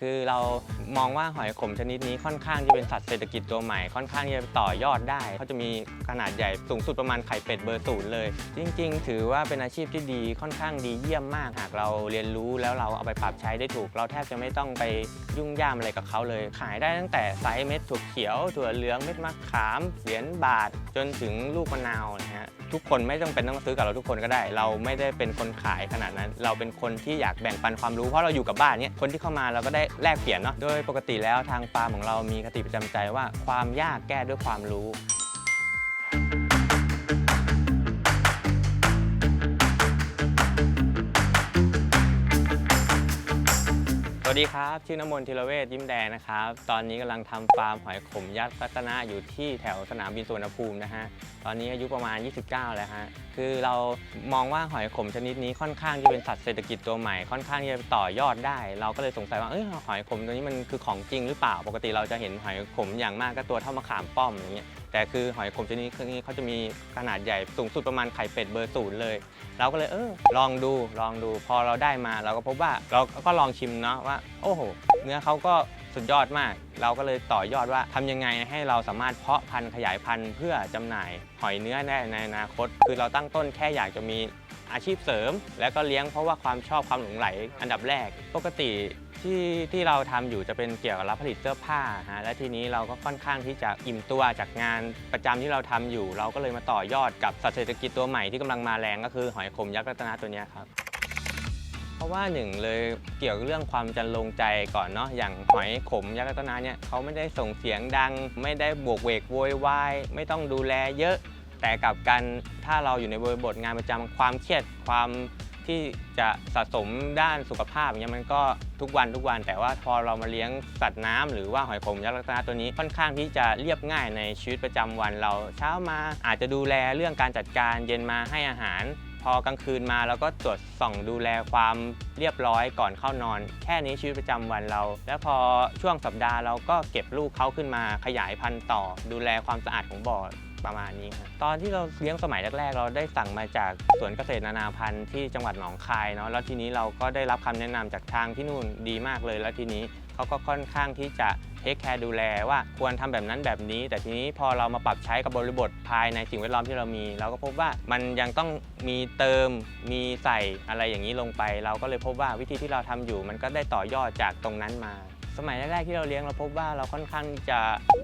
คือเรามองว่าหอยขมชนิดนี้ค่อนข้างที่เป็นสัตว์เศรษฐกิจตัวใหม่ค่อนข้างที่จะต่อยอดได้เขาจะมีขนาดใหญ่สูงสุดประมาณไข่เป็ดเบอร์ศูนย์เลย จริง ๆ ถือว่าเป็นอาชีพที่ดีค่อนข้างดีเยี่ยมมากหากเราเรียนรู้แล้วเราเอาไปปรับใช้ได้ถูก เราแทบจะไม่ต้องไปยุ่งยามอะไรกับเขาเลย ขายได้ตั้งแต่ไซส์เม็ดถั่วเขียวถั่วเหลืองเม็ดมะขามเหรียญบาท จนถึงลูกมะนาวนะฮะ ทุกคนไม่ต้องเป็นต้องซื้อกับเราทุกคนก็ได้ เราไม่ได้เป็นคนขายขนาดนั้น เราเป็นคนที่อยากแบ่งปันความรู้เพราะเราอยู่กับบ้านเนี่ยคนที่เข้ามาเราก็ได้แลกเปลี่ยนเนาะโดยปกติแล้วทางฟาร์มของเรามีคติประจำใจว่าความยากแก้ด้วยความรู้สวั ดีครับ ชื่อน้ำมนต์ธีรเวชยิ้มแดงนะครับ ตอนนี้กำลังทำฟาร์มหอยขมยักษ์รัตนะอยู่ที่แถวสนามบินสุวรรณภูมินะฮะ ตอนนี้อายุประมาณ 29 แล้วฮะ คือเรามองว่าหอยขมชนิดนี้ค่อนข้างที่เป็นสัตว์เศรษฐกิจตัวใหม่ ค่อนข้างที่จะต่อยอดได้ เราก็เลยสงสัยว่า เอ้ยหอยขมตัวนี้มันคือของจริงหรือเปล่า ปกติเราจะเห็นหอยขมอย่างมากก็ตัวเท่ามะขามป้อมอย่างเงี้ยแต่คือหอยขมชนิดนี้เขาจะมีขนาดใหญ่สูงสุดประมาณไข่เป็ดเบอร์ศูนย์เลย เราก็เลยเออลองดูลองดูพอเราได้มา เราก็พบว่าเราก็ลองชิมเนาะว่า โอ้โห เนื้อเขาก็สุดยอดมาก เราก็เลยต่อยอดว่าทำยังไงให้เราสามารถเพาะพันธุ์ขยายพันธุ์เพื่อจำหน่ายหอยเนื้อได้ในอนาคต คือเราตั้งต้นแค่อยากจะมีอาชีพเสริม แล้วก็เลี้ยงเพราะว่าความชอบความหลงไหลอันดับแรก ปกติ ที่ที่เราทำอยู่จะเป็นเกี่ยวกับรับผลิตเสื้อผ้าฮะและทีนี้เราก็ค่อนข้างที่จะอิ่มตัวจากงานประจำที่เราทำอยู่ เราก็เลยมาต่อยอดกับสัตว์เศรษฐกิจตัวใหม่ที่กำลังมาแรงก็คือหอยขมยักษ์รัตนะตัวนี้ครับเพราะว่าหนึ่งเลยเกี่ยวกับเรื่องความจันลงใจก่อนเนาะอย่างหอยขมยักษ์รัตนาเนี่ยเขาไม่ได้ส่งเสียงดัง ไม่ได้บวกเวกโวยวายไม่ต้องดูแลเยอะแต่กับกันถ้าเราอยู่ในบริบทงานประจำความเครียดความ ที่จะสะสมด้านสุขภาพอย่างเงี้ยมันก็ทุกวันทุกวัน แต่ว่าพอเรามาเลี้ยงสัตว์น้ำหรือว่าหอยขมยักษ์รัตนาตัวนี้ค่อนข้างที่จะเรียบง่ายในชีวิตประจำวันเราเช้ามาอาจจะดูแลเรื่องการจัดการเย็นมาให้อาหาร พอกลางคืนมาเราก็ตรวจส่องดูแลความเรียบร้อยก่อนเข้านอน แค่นี้ชีวิตประจำวันเรา แล้วพอช่วงสัปดาห์เราก็เก็บลูกเขาขึ้นมาขยายพันธุ์ต่อ ดูแลความสะอาดของบ่อ ประมาณนี้ครับตอนที่เราเลี้ยงสมัยแรก ๆ เราได้สั่งมาจากสวนเกษตรนานาพันธุ์ที่จังหวัดหนองคายเนาะแล้วทีนี้เราก็ได้รับคำแนะนำจากทางที่นู่นดีมากเลย แล้วทีนี้เขาก็ค่อนข้างที่จะเทคแคร์ดูแลว่าควรทำแบบนั้นแบบนี้ แต่ทีนี้พอเรามาปรับใช้กับบริบทภายในสิ่งแวดล้อมที่เรามี เราก็พบว่ามันยังต้องมีเติมมีใส่อะไรอย่างนี้ลงไป เราก็เลยพบว่าวิธีที่เราทำอยู่ มันก็ได้ต่อยอดจากตรงนั้นมา สมัยแรกๆที่เราเลี้ยงเราพบว่าเราค่อนข้างจะ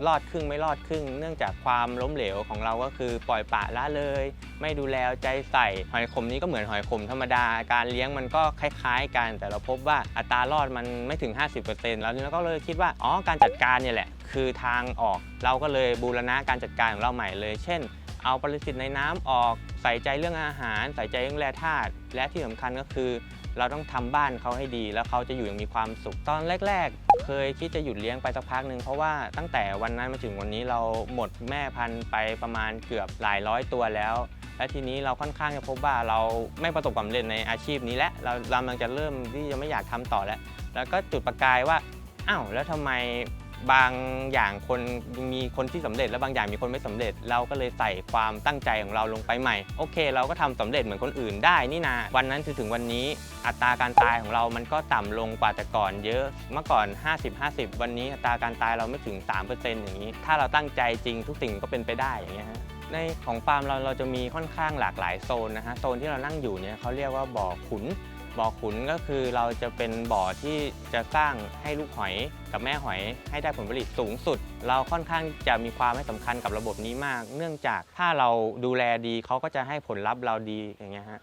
รอดครึ่งไม่รอดครึ่ง เนื่องจากความล้มเหลวของเราก็คือปล่อยปละละเลย ไม่ดูแลใจใส่หอยขมนี้ก็เหมือนหอยขมธรรมดา การเลี้ยงมันก็คล้าย ๆ กัน แต่เราพบว่าอัตรารอดมันไม่ถึง 50%แล้วเราก็เลยคิดว่าอ๋อการจัดการเนี่ยแหละ คือทางออก เราก็เลยบูรณะการจัดการของเราใหม่เลย เช่น เอาปรสิตในน้ำออกใส่ใจเรื่องอาหาร ใส่ใจเรื่องแร่ธาตุและที่สำคัญก็คือ เราต้องทำบ้านเขาให้ดี แล้วเขาจะอยู่อย่างมีความสุขตอนแรก ๆ เคยคิดจะหยุดเลี้ยงไปสักพักหนึ่งเพราะว่าตั้งแต่วันนั้นมาถึงวันนี้เราหมดแม่พันธุ์ไปประมาณเกือบหลายร้อยตัวแล้ว และทีนี้เราค่อนข้างจะพบว่าเราไม่ประสบความสำเร็จในอาชีพนี้แล้วเรากำลังจะเริ่มที่จะไม่อยากทำต่อแล้ว แล้วก็จุดประกายว่าอ้าวแล้วทำไม บางอย่างคนมีคนที่สำเร็จและบางอย่างมีคนไม่สำเร็จ เราก็เลยใส่ความตั้งใจของเราลงไปใหม่ โอเค เราก็ทำสำเร็จเหมือนคนอื่นได้นี่นาวันนั้นจนถึงวันนี้อัตราการตายของเรามันก็ต่ำลงกว่าแต่ก่อนเยอะเมื่อก่อน 50-50 วันนี้อัตราการตายเราไม่ถึง 3%อย่างนี้ ถ้าเราตั้งใจจริงทุกสิ่งก็เป็นไปได้อย่างเงี้ยฮะในของฟาร์มเราเราจะมีค่อนข้างหลากหลายโซนนะฮะโซนที่เรานั่งอยู่เนี่ยเขาเรียกว่าบ่อขุนบ่อขุนก็คือเราจะเป็นบ่อที่จะสร้างให้ลูกหอย กับแม่หอยให้ได้ผลผลิตสูงสุด เราค่อนข้างจะมีความให้สำคัญกับระบบนี้มาก เนื่องจากถ้าเราดูแลดีเขาก็จะให้ผลลัพธ์เราดีอย่างเงี้ยฮะ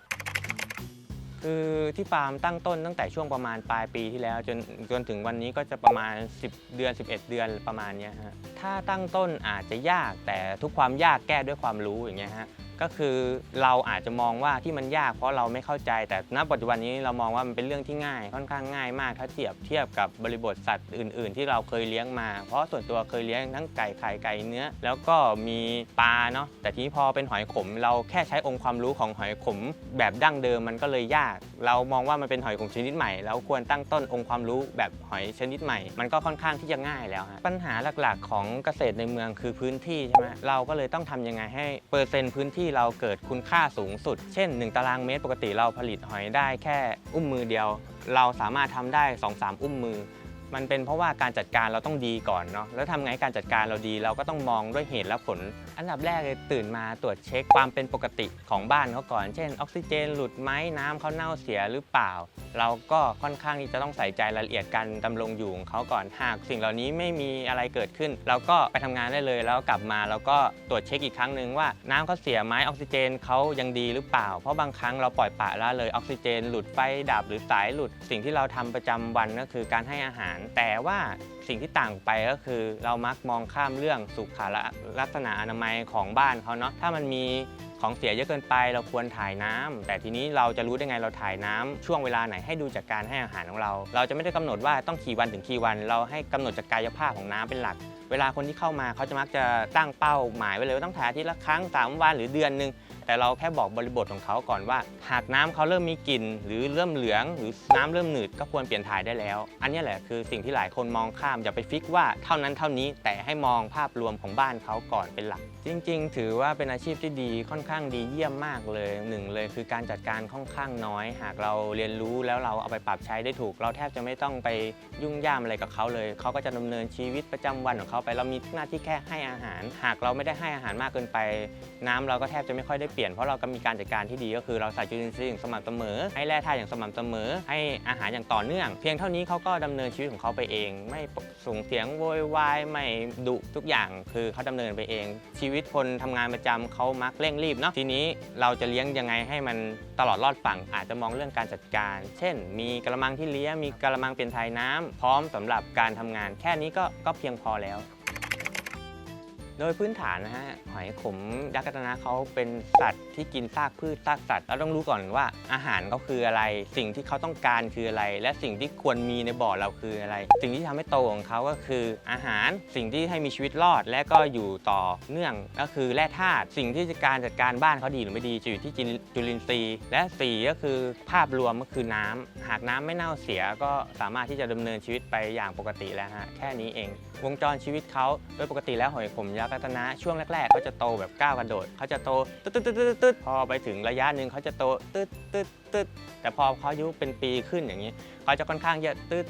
คือที่ฟาร์มตั้งต้นตั้งแต่ช่วงประมาณปลายปีที่แล้วจนจนถึงวันนี้ก็จะประมาณ 10 เดือน 11 เดือนประมาณเนี้ยฮะถ้าตั้งต้นอาจจะยากแต่ทุกความยากแก้ด้วยความรู้อย่างเงี้ยฮะ ก็คือเราอาจจะมองว่าที่มันยากเพราะเราไม่เข้าใจ แต่ณปัจจุบันนี้เรามองว่ามันเป็นเรื่องที่ง่ายค่อนข้างง่ายมากถ้าเทียบเทียบกับบริบทสัตว์อื่น ๆ ที่เราเคยเลี้ยงมา เพราะส่วนตัวเคยเลี้ยงทั้งไก่ไข่ไก่เนื้อ แล้วก็มีปลาเนาะแต่ทีนี้พอเป็นหอยขม เราแค่ใช้องค์ความรู้ของหอยขม แบบดั้งเดิมมันก็เลยยาก เรามองว่ามันเป็นหอยขมชนิดใหม่แล้วควรตั้งต้นองค์ความรู้แบบหอยชนิดใหม่ มันก็ค่อนข้างที่จะง่ายแล้วฮะปัญหาหลักๆ ของเกษตรในเมืองคือพื้นที่ใช่ไหมเราก็เลยต้องทำยังไงให้เปอร์เซ็นต์พื้นที่เราเกิดคุณค่าสูงสุด เช่น 1 ตารางเมตรปกติเราผลิตหอยได้แค่อุ้มมือเดียว เราสามารถทำได้ 2-3 อุ้มมือ มันเป็นเพราะว่าการจัดการเราต้องดีก่อนเนาะแล้วทำไงการจัดการเราดีเราก็ต้องมองด้วยเหตุและผล อันดับแรกเลยตื่นมาตรวจเช็คความเป็นปกติของบ้านเขาก่อน เช่น ออกซิเจนหลุดไหมน้ำเขาเน่าเสียหรือเปล่า เราก็ค่อนข้างที่จะต้องใส่ใจรายละเอียดการดำรงอยู่ของเขาก่อนหากสิ่งเหล่านี้ไม่มีอะไรเกิดขึ้น เราก็ไปทำงานได้เลย แล้วกลับมาเราก็ตรวจเช็คอีกครั้งหนึ่งว่าน้ำเขาเสียไหมออกซิเจนเขายังดีหรือเปล่า เพราะบางครั้งเราปล่อยปละละเลยออกซิเจน หลุดไฟดับหรือสายหลุดสิ่งที่เราทำประจำวันก็คือการให้อาหารแต่ว่าสิ่งที่ต่างไปก็คือ เรามักมองข้ามเรื่องสุขลักษณะอนามัยของบ้านเขาเนาะถ้ามันมีของเสียเยอะเกินไปเราควรถ่ายน้ำแต่ทีนี้เราจะรู้ได้ไงเราถ่ายน้ำช่วงเวลาไหนให้ดูจากการให้อาหารของเรา เราจะไม่ได้กำหนดว่าต้องกี่วันถึงกี่วัน เราให้กำหนดจากกายภาพของน้ำเป็นหลัก เวลาคนที่เข้ามาเขาจะมักจะตั้งเป้าหมายไว้เลยว่าต้องถ่ายอาทีละครั้งสามวันหรือเดือนหนึ่ง แต่เราแค่บอกบริบทของเขาก่อนว่า หากน้ำเขาเริ่มมีกลิ่น หรือเริ่มเหลือง หรือน้ำเริ่มหนืดก็ควรเปลี่ยนถ่ายได้แล้ว อันนี้แหละคือสิ่งที่หลายคนมองข้ามอย่าไปฟิกว่าเท่านั้นเท่านี้แต่ให้มองภาพรวมของบ้านเขาก่อนเป็นหลักจริงๆ ถือว่าเป็นอาชีพที่ดีค่อนข้างดีเยี่ยมมากเลยหนึ่งเลยคือการจัดการค่อนข้างน้อย หากเราเรียนรู้แล้วเราเอาไปปรับใช้ได้ถูก เราแทบจะไม่ต้องไปยุ่งย่ามอะไรกับเขาเลย เขาก็จะดำเนินชีวิตประจำวันของเขาไป เรามีหน้าที่แค่ให้อาหาร หากเราไม่ได้ให้อาหารมากเกินไป น้ำเราก็แทบจะไม่ค่อยได้เปลี่ยนเพราะเราก็มีการจัดการที่ดีก็คือเราใส่จุลินทรีย์อย่างสม่ำเสมอ ให้แร่ธาตุอย่างสม่ำเสมอ ให้อาหารอย่างต่อเนื่อง เพียงเท่านี้เขาก็ดำเนินชีวิตของเขาไปเอง ไม่ส่งเสียงโวยวายไม่ดุทุกอย่าง คือเขาดำเนินไปเองชีวิตคนทำงานประจำเขามักเร่งรีบเนาะทีนี้เราจะเลี้ยงยังไงให้มันตลอดรอดฝั่ง อาจจะมองเรื่องการจัดการ เช่น มีกระมังที่เลี้ยงมีกระมังเป็นไทยน้ำพร้อมสำหรับการทำงาน แค่นี้ก็ก็เพียงพอแล้ว โดยพื้นฐานนะฮะหอยขมยักษ์กัตนะเขาเป็นสัตว์ที่กินซากพืชซากสัตว์เราต้องรู้ก่อนว่าอาหารเขาคืออะไร สิ่งที่เขาต้องการคืออะไร และสิ่งที่ควรมีในบ่อเราคืออะไร สิ่งที่ทำให้โตของเขาก็คืออาหารสิ่งที่ให้มีชีวิตรอด และก็อยู่ต่อเนื่องก็คือแร่ธาตุสิ่งที่การจัดการบ้านเขาดีหรือไม่ดีจะอยู่ที่จุลินทรีย์ และสีก็คือภาพรวมก็คือน้ำหากน้ำไม่เน่าเสียก็สามารถที่จะดำเนินชีวิตไปอย่างปกติแล้วฮะแค่นี้เอง วงจรชีวิตเขาโดยปกติแล้วหอยขมยักษ์รัตนะช่วงแรกๆเขาจะโตแบบก้าวกระโดดเขาจะโตตึ๊ดตึ๊ดตึ๊ดตึ๊ดพอไปถึงระยะหนึ่งเขาจะโตตึ๊ดตึ๊ดตึ๊ดแต่พอเขาอายุเป็นปีขึ้นอย่างนี้เขาจะค่อนข้างเยอะตึ๊ด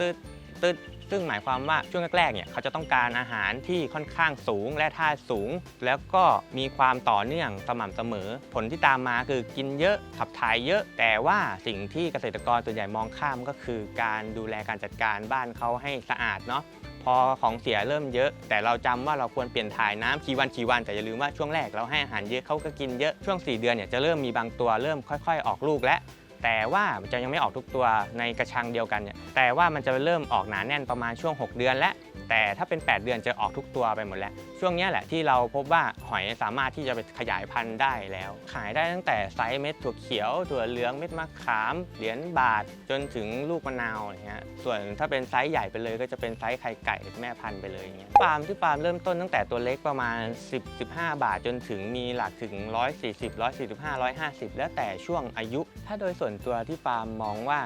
ตึ๊ดตึ๊ดซึ่งหมายความว่าช่วงแรกๆเนี่ยเขาจะต้องการอาหารที่ค่อนข้างสูงและธาสูง แล้วก็มีความต่อเนื่องสม่ำเสมอ ผลที่ตามมาคือกินเยอะขับถ่ายเยอะ แต่ว่าสิ่งที่เกษตรกรส่วนใหญ่มองข้ามก็คือการดูแลการจัดการบ้านเขาให้สะอาดเนาะ พอของเสียเริ่มเยอะ แต่เราจำว่าเราควรเปลี่ยนถ่ายน้ำกี่วันกี่วัน แต่อย่าลืมว่าช่วงแรกเราให้อาหารเยอะเขาก็กินเยอะช่วง 4 เดือนเนี่ยจะเริ่มมีบางตัวเริ่มค่อย ๆ ออกลูกแล้วแต่ว่ามันจะยังไม่ออกทุกตัวในกระชังเดียวกันเนี่ยแต่ว่ามันจะเริ่มออกหนาแน่นประมาณช่วง 6 เดือนและแต่ถ้าเป็น 8 เดือนจะออกทุกตัวไปหมดแล้ว ช่วงนี้แหละที่เราพบว่าหอยสามารถที่จะไปขยายพันธุ์ได้แล้ว ขายได้ตั้งแต่ไซส์เม็ดถั่วเขียว ถั่วเหลือง เม็ดมะขาม เหรียญบาท จนถึงลูกมะนาวอะไรเงี้ย ส่วนถ้าเป็นไซส์ใหญ่ไปเลยก็จะเป็นไซส์ไข่ไก่แม่พันธุ์ไปเลยอย่างเงี้ย ฟาร์มที่ฟาร์มเริ่มต้นตั้งแต่ตัวเล็กประมาณ 10 15 บาท จนถึงมีหลักถึง 140 145 150 แล้วแต่ช่วงอายุ ถ้าโดยส่วนตัวที่ฟาร์มมองว่า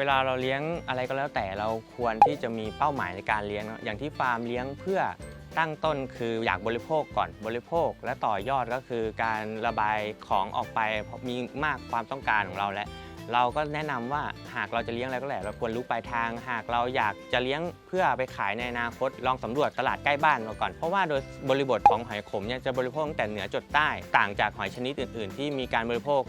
เวลาเราเลี้ยงอะไรก็แล้วแต่เราควรที่จะมีเป้าหมายในการเลี้ยง อย่างที่ฟาร์มเลี้ยงเพื่อตั้งต้นคืออยากบริโภคก่อนบริโภค และต่อยอดก็คือการระบายของออกไปเพราะมีมากความต้องการของเราแล้วเราก็แนะนำว่าหากเราจะเลี้ยงอะไรก็แล้วเราควรรู้ปลายทาง หากเราอยากจะเลี้ยงเพื่อไปขายในอนาคต ลองสำรวจตลาดใกล้บ้านเราก่อน เพราะว่าโดยบริบทของหอยขมเนี่ยจะบริโภคตั้งแต่เหนือจดใต้ ต่างจากหอยชนิดอื่น ๆ ที่มีการบริโภค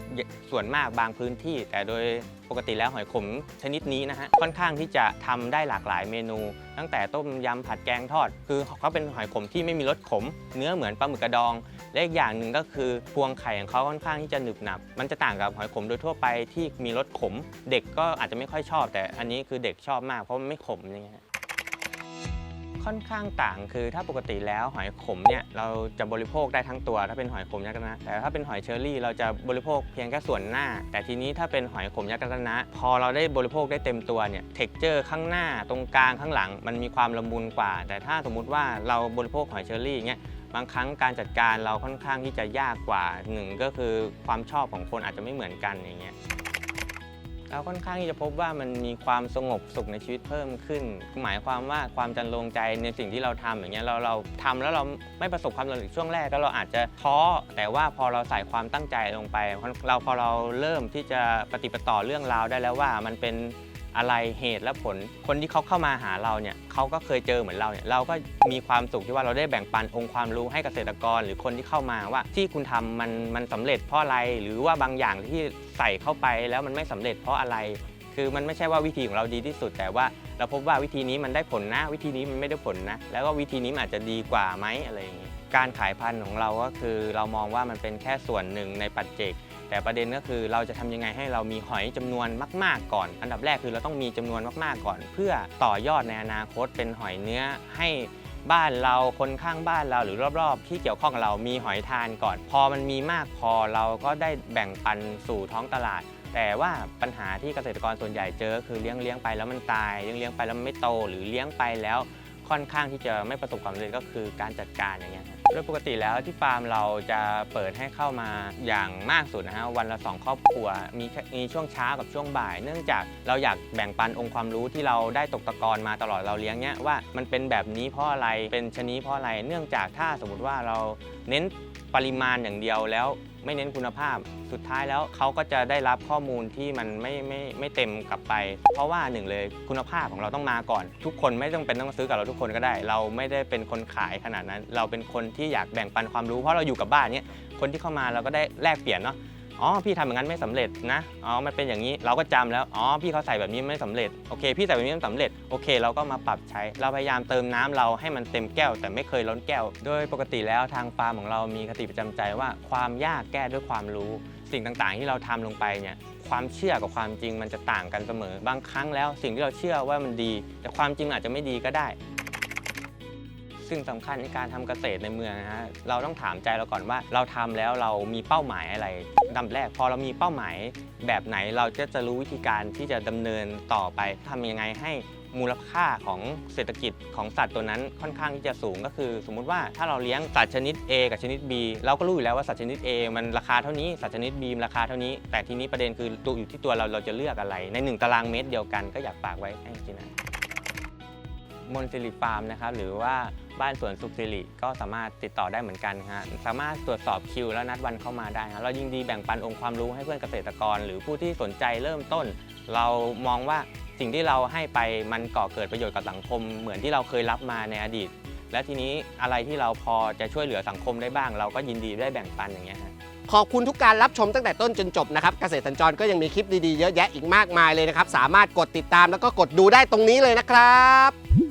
ส่วนมากบางพื้นที่ แต่โดย ปกติแล้วหอยขมชนิดนี้นะฮะค่อนข้างที่จะทำได้หลากหลายเมนู ตั้งแต่ต้มยำผัดแกงทอด คือเขาเป็นหอยขมที่ไม่มีรสขม เนื้อเหมือนปลาหมึกกระดอง และอีกอย่างหนึ่งก็คือพวงไข่ของเขาค่อนข้างที่จะหนึบหนับ มันจะต่างกับหอยขมโดยทั่วไปที่มีรสขม เด็กก็อาจจะไม่ค่อยชอบ แต่อันนี้คือเด็กชอบมากเพราะมันไม่ขมนี่ฮะ ค่อนข้างต่างคือถ้าปกติแล้วหอยขมเนี่ยเราจะบริโภคได้ทั้งตัว ถ้าเป็นหอยขมยักษ์นะแต่ถ้าเป็นหอยเชอรี่เราจะบริโภคเพียงแค่ส่วนหน้า แต่ทีนี้ถ้าเป็นหอยขมยักษ์นะพอเราได้บริโภคได้เต็มตัวเนี่ยเท็กเจอร์ข้างหน้าตรงกลางข้างหลัง มันมีความละมุนกว่า แต่ถ้าสมมุติว่าเราบริโภคหอยเชอรี่อย่างเงี้ยบางครั้งการจัดการเราค่อนข้างที่จะยากกว่าหนึ่งก็คือความชอบของคนอาจจะไม่เหมือนกันอย่างเงี้ย เราค่อนข้างที่จะพบว่ามันมีความสงบสุขในชีวิตเพิ่มขึ้น หมายความว่าความจันลงใจในสิ่งที่เราทำอย่างเงี้ยเราเราทำแล้วเราไม่ประสบความสำเร็จช่วงแรกก็เราอาจจะท้อแต่ว่าพอเราใส่ความตั้งใจลงไป เราพอเราเริ่มที่จะปฏิปต่อเรื่องราวได้แล้วว่ามันเป็น อะไรเหตุและผล คนที่เขาเข้ามาหาเราเนี่ยเขาก็เคยเจอเหมือนเราเนี่ยเราก็มีความสุขที่ว่าเราได้แบ่งปันองค์ความรู้ให้เกษตรกร หรือคนที่เข้ามาว่าที่คุณทำมันมันสำเร็จเพราะอะไร หรือว่าบางอย่างที่ใส่เข้าไปแล้วมันไม่สำเร็จเพราะอะไร คือมันไม่ใช่ว่าวิธีของเราดีที่สุด แต่ว่าเราพบว่าวิธีนี้มันได้ผลนะ วิธีนี้มันไม่ได้ผลนะ แล้วก็วิธีนี้มันอาจจะดีกว่าไหมอะไรอย่างนี้การขายพันธุ์ของเราก็คือ เรามองว่ามันเป็นแค่ส่วนหนึ่งในปัจเจก แต่ประเด็นก็คือเราจะทำยังไงให้เรามีหอยจำนวนมาก ๆ ก่อน อันดับแรกคือเราต้องมีจำนวนมาก ๆ ก่อน เพื่อต่อยอดในอนาคตเป็นหอยเนื้อให้บ้านเราคนข้างบ้านเราหรือรอบๆ ที่เกี่ยวข้องกับเรามีหอยทานก่อน พอมันมีมากพอเราก็ได้แบ่งปันสู่ท้องตลาด แต่ว่าปัญหาที่เกษตรกรส่วนใหญ่เจอคือเลี้ยงเลี้ยงไปแล้วมันตายเลี้ยงเลี้ยงไปแล้วมันไม่โตหรือเลี้ยงไปแล้วค่อนข้างที่จะไม่ประสบความสำเร็จก็คือการจัดการอย่างเงี้ย โดยปกติแล้วที่ฟาร์มเราจะเปิดให้เข้ามาอย่างมากสุดนะฮะวันละสองครอบครัวมีมีช่วงเช้ากับช่วงบ่าย เนื่องจากเราอยากแบ่งปันองค์ความรู้ที่เราได้ตกตะกอนมาตลอดเราเลี้ยงเนี้ยว่ามันเป็นแบบนี้เพราะอะไรเป็นชนิดเพราะอะไร เนื่องจากถ้าสมมติว่าเราเน้น ปริมาณอย่างเดียวแล้วไม่เน้นคุณภาพ สุดท้ายแล้วเขาก็จะได้รับข้อมูลที่มันไม่ไม่ไม่เต็มกลับไป เพราะว่าหนึ่งเลยคุณภาพของเราต้องมาก่อน ทุกคนไม่ต้องเป็นต้องซื้อกับเราทุกคนก็ได้ เราไม่ได้เป็นคนขายขนาดนั้น เราเป็นคนที่อยากแบ่งปันความรู้เพราะเราอยู่กับบ้านเนี้ยคนที่เข้ามาเราก็ได้แลกเปลี่ยนเนาะ อ๋อพี่ทำอย่างนั้นไม่สำเร็จนะอ๋อมันเป็นอย่างนี้เราก็จำแล้วอ๋อพี่เขาใส่แบบนี้ไม่สำเร็จโอเค พี่ใส่แบบนี้ไม่สำเร็จโอเค เราก็มาปรับใช้ เราพยายามเติมน้ำเราให้มันเต็มแก้ว แต่ไม่เคยล้นแก้ว โดยปกติแล้วทางฟาร์มของเรามีคติประจำใจว่าความยากแก้ด้วยความรู้ สิ่งต่างๆ ที่เราทำลงไปเนี่ยความเชื่อกับความจริงมันจะต่างกันเสมอ บางครั้งแล้วสิ่งที่เราเชื่อว่ามันดี แต่ความจริงอาจจะไม่ดีก็ได้ ซึ่งสำคัญในการทำเกษตรในเมืองนะฮะเราต้องถามใจเราก่อนว่า เราทำแล้วเรามีเป้าหมายอะไรลำแรก พอเรามีเป้าหมายแบบไหนเราจะจะรู้วิธีการที่จะดำเนินต่อไปทำยังไงให้มูลค่าของเศรษฐกิจของสัตว์ตัวนั้นค่อนข้างที่จะสูงก็คือ สมมุติว่าถ้าเราเลี้ยงสัตว์ชนิด A กับชนิด B เราก็รู้อยู่แล้วว่าสัตว์ชนิด A มันราคาเท่านี้สัตว์ชนิด B มันราคาเท่านี้ แต่ทีนี้ประเด็นคือตัวอยู่ที่ตัวเราเราจะเลือกอะไร ในหนึ่งตารางเมตรเดียวกันก็อยากฝากไว้ให้ทีนะ มนสิริฟาร์มนะครับหรือว่าบ้านสวนสุขสิริก็สามารถติดต่อได้เหมือนกันฮะสามารถตรวจสอบคิวแล้วนัดวันเข้ามาได้ฮะเรายินดีแบ่งปันองค์ความรู้ให้เพื่อนเกษตรกร หรือผู้ที่สนใจเริ่มต้น เรามองว่าสิ่งที่เราให้ไปมันก่อเกิดประโยชน์กับสังคม เหมือนที่เราเคยรับมาในอดีต และทีนี้อะไรที่เราพอจะช่วยเหลือสังคมได้บ้าง เราก็ยินดีได้แบ่งปันอย่างเงี้ยฮะขอบคุณทุกการรับชมตั้งแต่ต้นจนจบนะครับ เกษตรสัญจรก็ยังมีคลิปดีๆ เยอะแยะอีกมากมายเลยนะครับ สามารถกดติดตามแล้วก็กดดูได้ตรงนี้เลยนะครับ